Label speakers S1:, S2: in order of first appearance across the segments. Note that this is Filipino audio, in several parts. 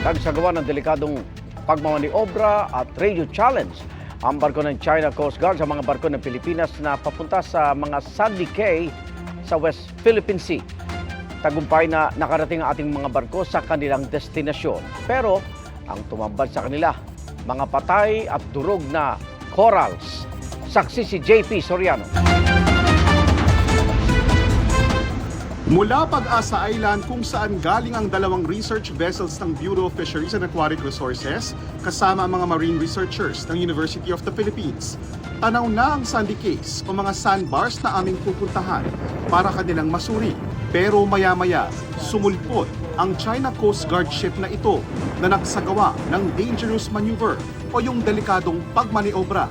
S1: nagsagawa ng delikadong pagmamaniobra at radio challenge ang barko ng China Coast Guard sa mga barko ng Pilipinas na papunta sa mga Sandy Cay sa West Philippine Sea. Tagumpay na nakarating ang ating mga barko sa kanilang destinasyon. Pero ang tumambad sa kanila, mga patay at durog na corals. Saksi si JP Soriano.
S2: Mula Pag-asa Island kung saan galing ang dalawang research vessels ng Bureau of Fisheries and Aquatic Resources kasama ang mga marine researchers ng University of the Philippines. Tanaw na ang sandy case o mga sandbars na aming pupuntahan para kanilang masuri. Pero maya-maya, sumulpot ang China Coast Guard ship na ito na nagsagawa ng dangerous maneuver o yung delikadong pagmaniobra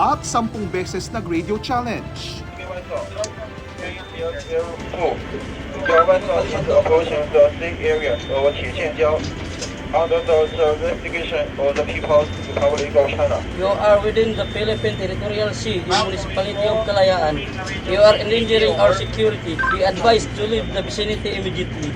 S2: at sampung beses nag radio challenge.
S3: 负，交弯道行走 approaching the sea area of 铁线礁 under the, the investigation of the People's Republic of China.
S4: You are within the Philippine Territorial Sea in Municipality of Kalayaan. You are endangering our security. We advise to leave the vicinity immediately.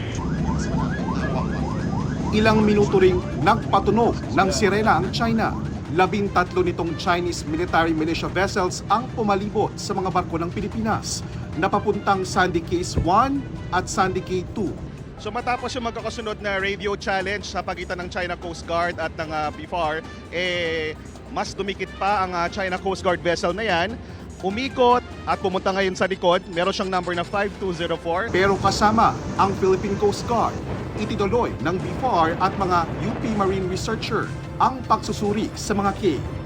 S2: Ilang minuto ring nagpatunog ng sirena ang China. Labing tatlo nitong Chinese military militia vessels ang pumalibot sa mga barko ng Pilipinas na papuntang Sandy Case 1 at Sandy Cay 2.
S5: So matapos yung magkakasunod na radio challenge sa pagitan ng China Coast Guard at ng ah, BFAR, eh, mas dumikit pa ang ah, China Coast Guard vessel na yan. Umikot at pumunta ngayon sa likod. Meron siyang number na 5204.
S2: Pero kasama ang Philippine Coast Guard, itinuloy ng BFAR at mga UP Marine Researcher ang pagsusuri sa mga cave.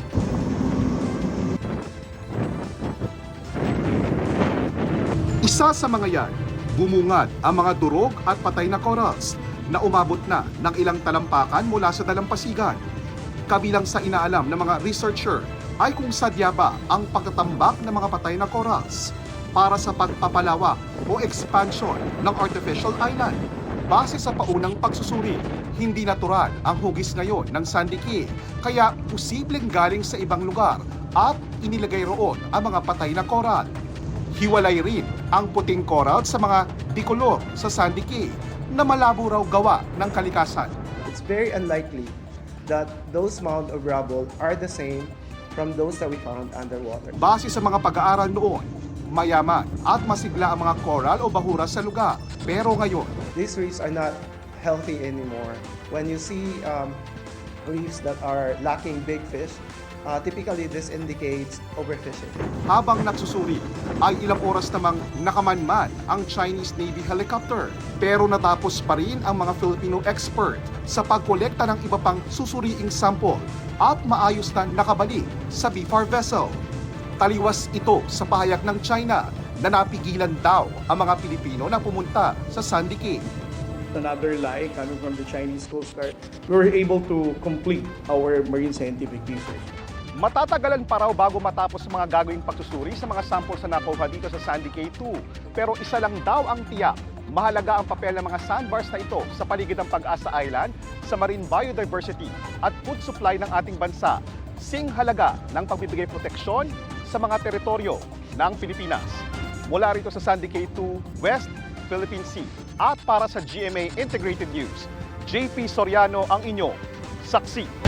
S2: Isa sa mga yan, bumungad ang mga durog at patay na corals na umabot na ng ilang talampakan mula sa dalampasigan. Kabilang sa inaalam ng mga researcher ay kung sadya ba ang pagtatambak ng mga patay na corals para sa pagpapalawak o expansion ng artificial island. Base sa paunang pagsusuri, hindi natural ang hugis ngayon ng Sandy Cay, kaya posibleng galing sa ibang lugar at inilagay roon ang mga patay na coral. Hiwalay rin ang puting coral sa mga bicolor sa Sandy Cay na malabo raw gawa ng kalikasan.
S6: It's very unlikely that those mound of rubble are the same from those that we found underwater.
S2: Base sa mga pag-aaral noon, mayaman at masigla ang mga coral o bahura sa lugar. Pero ngayon,
S6: These reefs are not healthy anymore. When you see um, reefs that are lacking big fish, uh, typically this indicates overfishing.
S2: habang nagsusuri ay ilang oras namang nakamanman ang Chinese Navy helicopter. Pero natapos pa rin ang mga Filipino expert sa pagkolekta ng iba pang susuriing sample at maayos na nakabalik sa BFAR vessel. Taliwas ito sa pahayag ng China na napigilan daw ang mga Pilipino na pumunta sa Sandy Cay.
S7: another lie coming from the Chinese Coast Guard, we were able to complete our marine scientific research.
S5: Matatagalan pa raw bago matapos mga gagawing pagsusuri sa mga samples na nakuha dito sa Sandy Cay 2. Pero isa lang daw ang tiyak. Mahalaga ang papel ng mga sandbars na ito sa paligid ng Pag-asa Island, sa marine biodiversity at food supply ng ating bansa. Sing halaga ng pagbibigay proteksyon sa mga teritoryo ng Pilipinas. Mula rito sa Sandy Cay 2, West Philippine Sea. At para sa GMA Integrated News, JP Soriano ang inyo, saksi.